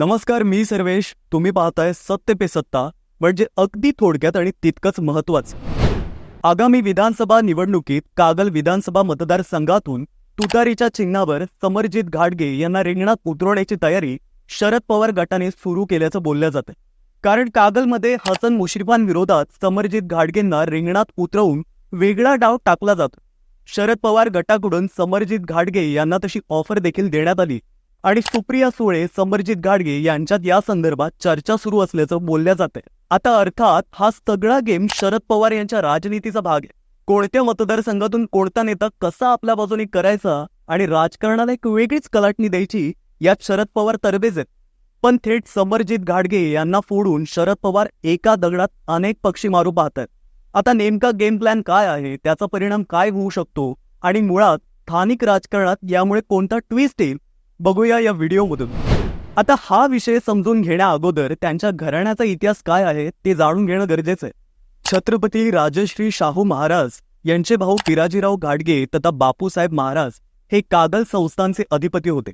नमस्कार मी सर्वेश. तुम्ही पाहताय सत्य पे सत्ता म्हणजे अगदी थोडक्यात आणि तितकंच महत्वाचं आगामी विधानसभा निवडणुकीत कागल विधानसभा मतदारसंघातून तुतारीच्या चिन्हावर समरजित घाटगे यांना रिंगणात उतरवण्याची तयारी शरद पवार गटाने सुरू केल्याचं बोललं जातं कारण कागलमध्ये हसन मुश्रीफांविरोधात समरजित घाटगेंना रिंगणात उतरवून वेगळा डाव टाकला जातो शरद पवार गटाकडून समरजित घाटगे यांना तशी ऑफर देखील देण्यात आली. आणि सुप्रिया सुळे समरजित गाडगे यांच्यात या संदर्भात चर्चा सुरू असल्याचं बोलल्या जाते आता अर्थात हा सगळा गेम शरद पवार यांच्या राजनीतीचा भाग आहे. कोणत्या मतदारसंघातून कोणता नेता कसा आपल्या बाजूने करायचा आणि राजकारणाला एक वेगळीच कलाटणी द्यायची यात शरद पवार तरबेज आहेत. पण थेट समरजित घाडगे यांना फोडून शरद पवार एका दगडात अनेक पक्षी मारू पाहतात आता नेमका गेम प्लॅन काय आहे? त्याचा परिणाम काय होऊ शकतो? आणि मुळात स्थानिक राजकारणात यामुळे कोणता ट्विस्ट येईल? बघूया या व्हिडिओमधून. आता हा विषय समजून घेण्या अगोदर त्यांच्या घराण्याचा इतिहास काय आहे ते जाणून घेणं गरजेचं आहे. छत्रपती राजश्री शाहू महाराज यांचे भाऊ पिराजीराव गाडगे तथा बापूसाहेब महाराज हे कागल संस्थांचे अधिपती होते.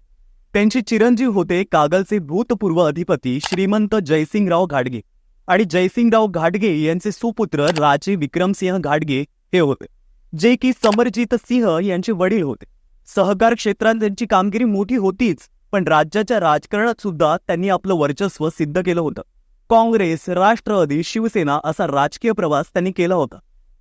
त्यांचे चिरंजीव होते कागलचे भूतपूर्व अधिपती श्रीमंत जयसिंगराव घाटगे आणि जयसिंगराव घाटगे यांचे सुपुत्र राजे विक्रमसिंह घाटगे हे होते जे की समरजित सिंह यांचे वडील होते. सहकार क्षेत्रात त्यांची कामगिरी मोठी होतीच पण राज्याच्या राजकारणात सुद्धा त्यांनी आपलं वर्चस्व सिद्ध केलं होतं. काँग्रेस राष्ट्रवादी शिवसेना असा राजकीय प्रवास त्यांनी केला होता.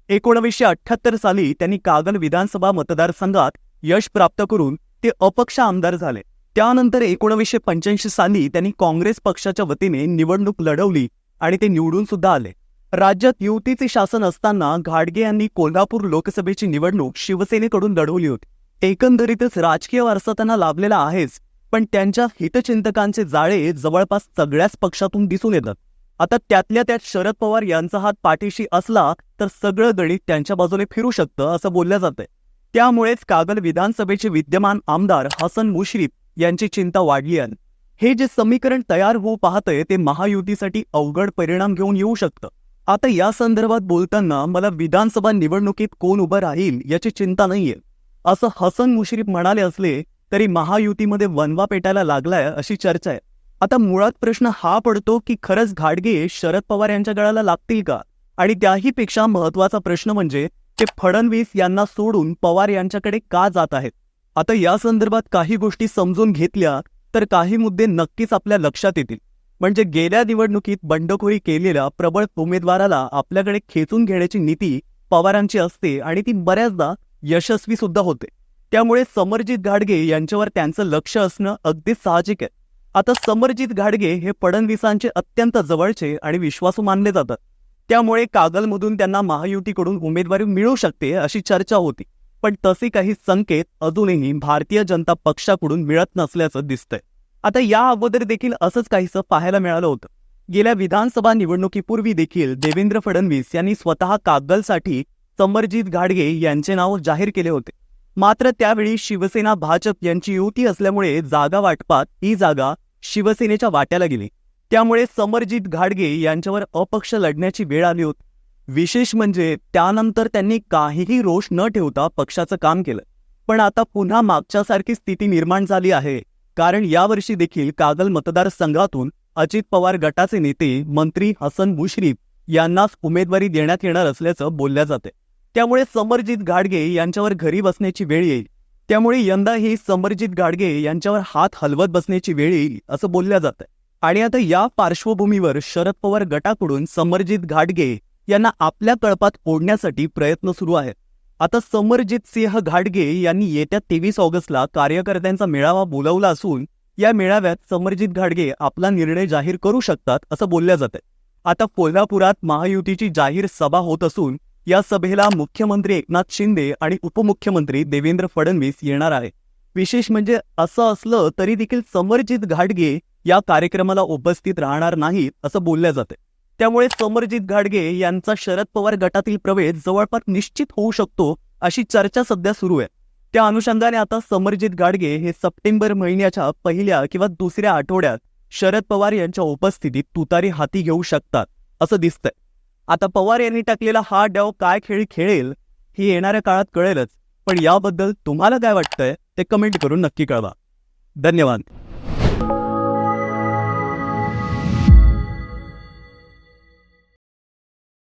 एकोणवीसशे अठ्ठ्याहत्तर साली त्यांनी कागल विधानसभा मतदारसंघात यश प्राप्त करून ते अपक्ष आमदार झाले. त्यानंतर एकोणीसशे पंच्याऐंशी साली त्यांनी काँग्रेस पक्षाच्या वतीने निवडणूक लढवली आणि ते निवडून सुद्धा आले. राज्यात युतीचे शासन असताना घाडगे यांनी कोल्हापूर लोकसभेची निवडणूक शिवसेनेकडून लढवली होती. एकंदरीतच राजकीय वारसा त्यांना लाभलेला आहेच पण त्यांच्या हितचिंतकांचे जाळे जवळपास सगळ्याच पक्षातून दिसून येतात. आता त्यातल्या त्यात शरद पवार यांचा हात पाठीशी असला तर सगळं गणित त्यांच्या बाजूने फिरू शकतं असं बोललं जातंय. त्यामुळेच कागल विधानसभेचे विद्यमान आमदार हसन मुश्रीफ यांची चिंता वाढली आहे. हे जे समीकरण तयार होऊ पाहतंय ते महायुतीसाठी अवघड परिणाम घेऊन येऊ शकतं. आता या संदर्भात बोलताना मला विधानसभा निवडणुकीत कोण उभं राहील याची चिंता नाहीये. असं हसन मुश्रीफ म्हणाले असले तरी महायुतीमध्ये वनवा पेटायला लागलाय अशी चर्चा आहे. आता मुळात प्रश्न हा पडतो की खरंच घाडगे शरद पवार यांच्या गळाला लागतील का? आणि त्याहीपेक्षा महत्त्वाचा प्रश्न म्हणजे ते फडणवीस यांना सोडून पवार यांच्याकडे का जात आहेत? आता या संदर्भात काही गोष्टी समजून घेतल्या तर काही मुद्दे नक्कीच आपल्या लक्षात येतील. म्हणजे गेल्या निवडणुकीत बंडखोरी केलेल्या प्रबळ उमेदवाराला आपल्याकडे खेचून घेण्याची नीती पवारांची असते आणि ती बऱ्याचदा यशस्वी सुद्धा होते. त्यामुळे समरजित घाडगे यांच्यावर त्यांचं लक्ष असणं अगदीच साहजिक आहे. आता समरजित घाडगे हे फडणवीसांचे अत्यंत जवळचे आणि विश्वासू मानले जातात. त्यामुळे कागलमधून त्यांना महायुतीकडून उमेदवारी मिळू शकते अशी चर्चा होती. पण तसे काही संकेत अजूनही भारतीय जनता पक्षाकडून मिळत नसल्याचं दिसतंय. आता या अगोदर देखील असंच काहीसं पाहायला मिळालं होतं. गेल्या विधानसभा निवडणुकीपूर्वी देखील देवेंद्र फडणवीस यांनी स्वतः कागलसाठी समरजित घाडगे यांचे नाव जाहीर केले होते. मात्र त्यावेळी शिवसेना भाजप यांची युती असल्यामुळे जागा वाटपात ही जागा शिवसेनेच्या वाट्याला गेली. त्यामुळे समरजित घाडगे यांच्यावर अपक्ष लढण्याची वेळ आली होती. विशेष म्हणजे त्यानंतर त्यांनी काहीही रोष न ठेवता पक्षाचं काम केलं. पण आता पुन्हा मागच्यासारखी स्थिती निर्माण झाली आहे. कारण यावर्षी देखील कागल मतदारसंघातून अजित पवार गटाचे नेते मंत्री हसन मुश्रीफ यांनाच उमेदवारी देण्यात येणार असल्याचं बोलल्या जाते त्यामुळे समरजित गाडगे यांच्यावर घरी बसण्याची वेळ येईल. त्यामुळे यंदाही समरजित गाडगे यांच्यावर हात हलवत बसण्याची वेळ येईल असं बोलल्या जातं आणि आता या पार्श्वभूमीवर शरद पवार गटाकडून समरजित घाटगे यांना आपल्या कळपात ओढण्यासाठी प्रयत्न सुरू आहेत. आता समरजित सिंह घाटगे यांनी येत्या तेवीस ऑगस्टला कार्यकर्त्यांचा मेळावा बोलावला असून या मेळाव्यात समरजित घाटगे आपला निर्णय जाहीर करू शकतात असं बोलल्या जात आता कोल्हापुरात महायुतीची जाहीर सभा होत असून या सभेला मुख्यमंत्री एकनाथ शिंदे आणि उपमुख्यमंत्री देवेंद्र फडणवीस येणार आहे विशेष म्हणजे असं असलं तरी देखील समरजित घाटगे या कार्यक्रमाला उपस्थित राहणार नाहीत असं बोललं जाते त्यामुळे समरजित घाडगे यांचा शरद पवार गटातील प्रवेश जवळपास निश्चित होऊ शकतो अशी चर्चा सध्या सुरू आहे. त्या अनुषंगाने आता समरजित गाडगे हे सप्टेंबर महिन्याच्या पहिल्या किंवा दुसऱ्या आठवड्यात शरद पवार यांच्या उपस्थितीत तुतारी हाती घेऊ शकतात असं दिसतंय. आता पवार यांनी टाकलेला हा डाव काय खेळ खेळेल ही येणाऱ्या काळात कळेलच. पण याबद्दल तुम्हाला काय वाटतंय ते कमेंट करून नक्की कळवा. धन्यवाद.